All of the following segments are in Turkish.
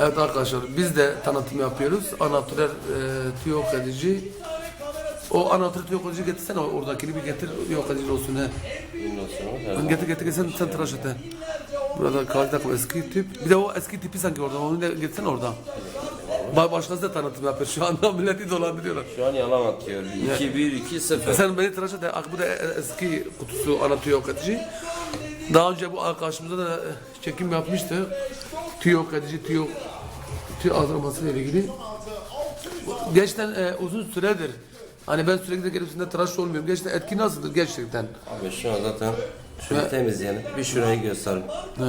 Evet arkadaşlar biz de tanıtım yapıyoruz. Anahtar e, tüyo edici. O anahtar tüyo edici getirsene oradakini bir getir tüyo edici olsun he. Sonra Getir getir getir sen, sen tıraş et he. Burada takım eski tip. Bir de o eski tipi sanki orada. Onu da getirsene orada. Ba- Başkası da tanıtım yapıyor. Şu anda milleti dolandırıyorlar. şu an yalan atıyor. 2-1-2-0. Sen beni tıraş et. Bu da eski kutusu ana tüyo edici. Daha önce bu arkadaşımıza da e, çekim yapmıştı. Tüyo edici, tüyo, tüyo azalması ile ilgili. Gerçekten e, uzun süredir. Hani ben sürekli gelip sizinle tıraş olmuyorum. Gerçekten etki nasıldır gerçekten? Abi şu an zaten şunu temizleyelim. Bir şurayı gösterin. He.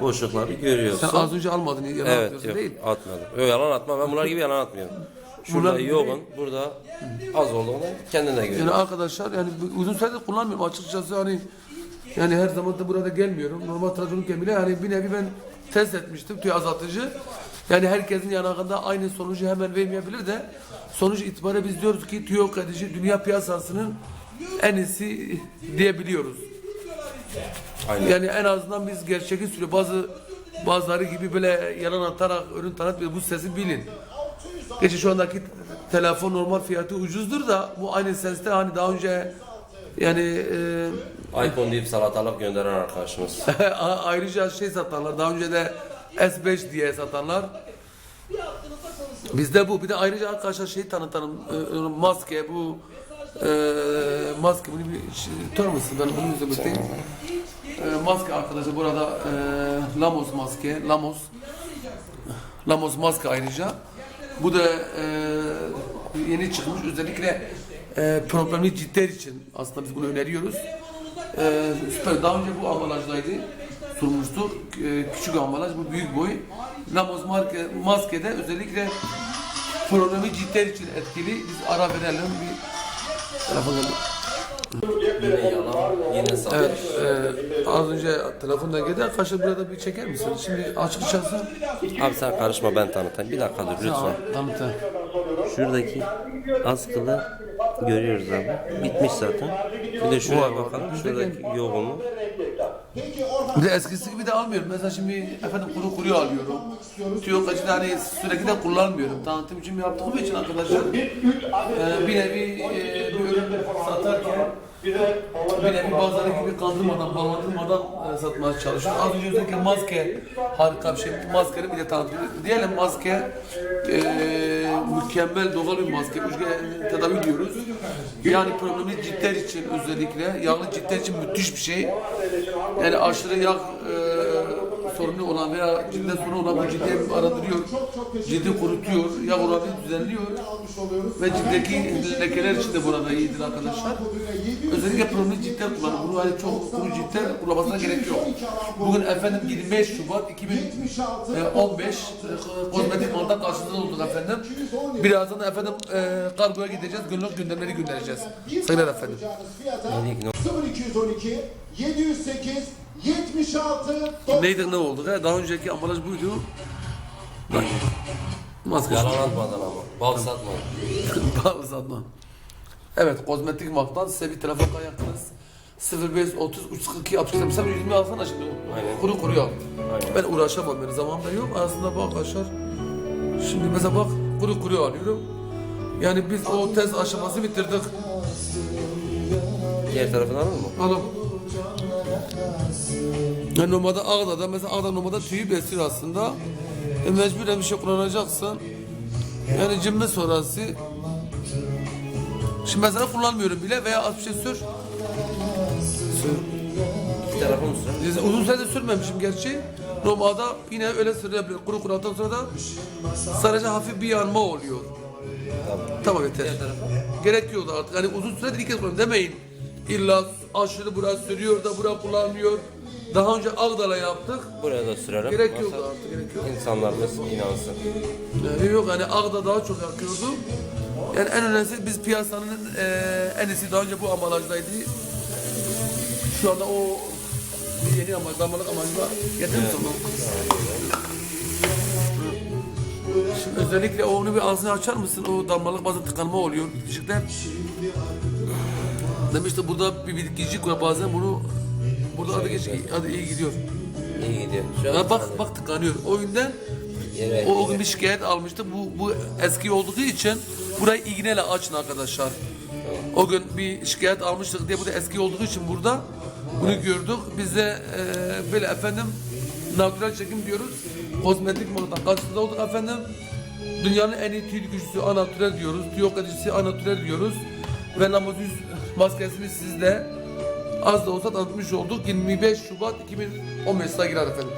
Boşlukları Sen görüyorsun. az önce almadın, yalan Evet yapıyorsun yok değil. atmadım. Yok yalan atma. Ben bunlar gibi yalan atmıyorum. Şurada Bunlar yoğun, burada az olduğunu kendine göre. Yani arkadaşlar yani uzun süredir kullanmıyorum açıkçası hani yani her zaman da burada gelmiyorum. Normal tıraş olurken bile yani bir nevi ben test etmiştim tüy azaltıcı. Yani herkesin yanağında aynı sonucu hemen vermeyebilir de sonuç itibariyle biz diyoruz ki tüy yok edici dünya piyasasının en iyisi diyebiliyoruz. Aynen. Yani en azından biz gerçeği sürüyor. Bazı bazıları gibi böyle yalan atarak ürün tanıtmıyor. Bu sesi bilin. Geçen şu andaki telefon normal fiyatı ucuzdur da bu aynı seste hani daha önce yani e, iPhone deyip salatalık gönderen arkadaşımız. a- ayrıca şey satanlar daha önce de S5 diye satanlar bizde bu bir de ayrıca arkadaşlar şey tanıtalım e, e, maske bu e, maske bunu bir şey, tutar mısın ben bunu izlemekteyim e, maske arkadaşlar burada e, Lamos maske Lamos. Lamos maske ayrıca. Bu da e, yeni çıkmış özellikle e, problemli ciltler için aslında biz bunu öneriyoruz e, süper daha önce bu ambalajdaydı sunmuştuk e, küçük ambalaj bu büyük boy Lamos marke, maskede özellikle problemi ciltler için etkili biz ara verelim bir telefon geldi. Yine yalan, yine satış. Evet, e, az önce telefonda geldi. Arkadaşlar burada bir çeker misin? Şimdi açıkçası Abi sen karışma ben tanıtayım. Bir dakika dur lütfen. tanıtı. Şuradaki askılı görüyoruz abi. Bitmiş zaten. Bir de şuraya bakalım. Şuradaki yoğunluğu. Bir de eskisi gibi de almıyorum. Mesela şimdi efendim kuru kuruyu alıyorum. Tüyo kaçını hani sürekli de kullanmıyorum. Tanıtım için yaptığım için arkadaşlar e, bir nevi e, bir ürün satarken bir nevi bazıları gibi kandırmadan, bağlandırmadan e, satmaya çalışıyorum. Az önce özellikle maske harika bir şey. Maskenin bir de tanıtım. Diyelim maske e, mükemmel doğal bir maske. Üçgen tedavi diyoruz. Yani problemli ciltler için özellikle yağlı ciltler için müthiş bir şey. Yani aşırı yağ e, sorunu olan veya cilde sorunu olan bu cildi arındırıyor. Cildi kurutuyor, yağ oranını düzenliyor. Ve ciltteki lekeler için de burada iyidir arkadaşlar. Özellikle problemli ciltler kullanın. Bunu hani çok kuru ciltler kullanmasına gerek yok. Bugün efendim 25 Şubat 2015 e, kozmetik manda karşınızda olduk efendim. Birazdan da efendim e, kargoya gideceğiz. Günlük gündemleri göndereceğiz. Sayın efendim. 0212 708 76 Neydi ne oldu? He? Daha önceki ambalaj buydu. Bak. Maske. Yalan atmadan ama. Bal satma. Bazı satma. Evet, kozmetik maktan size bir telefon kayaktınız. 0530 342 60 sen 120 alsana şimdi. Aynen. Kuru kuru al. Aynen. Ben uğraşamam benim zamanımda yok. Aslında bak arkadaşlar. Şimdi mesela bak kuru kuru alıyorum. Yani biz o test aşaması bitirdik. Diğer tarafını alır mı? Alım. Yani normalde Ağda'da mesela Ağda normalde tüyü besliyor aslında. E, mecburen bir şey kullanacaksın. Yani cimri sonrası. Şimdi mesela kullanmıyorum bile veya az bir şey sür. Sür. İki tarafı mı sürer? Uzun süredir sürmemişim gerçi. Normalde yine öyle sürebiliyor. Kuru kurudan sonra da sadece hafif bir yanma oluyor. Tamam yeter. Gerek yok da artık. Hani uzun süredir ilk kez kullanıyorum demeyin. İlla aşırı burası sürüyor da bura kullanmıyor. Daha önce Ağdal'a yaptık. Buraya da sürerim. Gerek yok Maksat artık gerek yok. İnsanlarımız inansın. Yani yok hani Ağda daha çok yakıyordu. Yani en önemlisi biz piyasanın eee en iyisi daha önce bu ambalajdaydı. Şu anda o yeni ambalaj, damlalık ambalaj var. Onu? Şimdi özellikle onu bir ağzını açar mısın? O damlalık bazen tıkanma oluyor bitişikler. Demişti burada bir bitkicik var bazen bunu burada adı geç adı iyi gidiyor. İyi gidiyor. Şu an Ya bak bak tıkanıyor. O yüzden Evet. o, o gün bir şikayet almıştık. Bu bu eski olduğu için burayı iğneyle açın arkadaşlar. O gün bir şikayet almıştık diye bu da eski olduğu için burada bunu gördük. Biz de e, böyle efendim natural çekim diyoruz. Kozmetik modadan karşısında olduk efendim. Dünyanın en iyi tüy dikişçisi anatürel diyoruz. Tüy yok edicisi anatürel diyoruz. Ve namazüz maskesini sizde az da olsa tanıtmış olduk. 25 Şubat 2015'te girer efendim.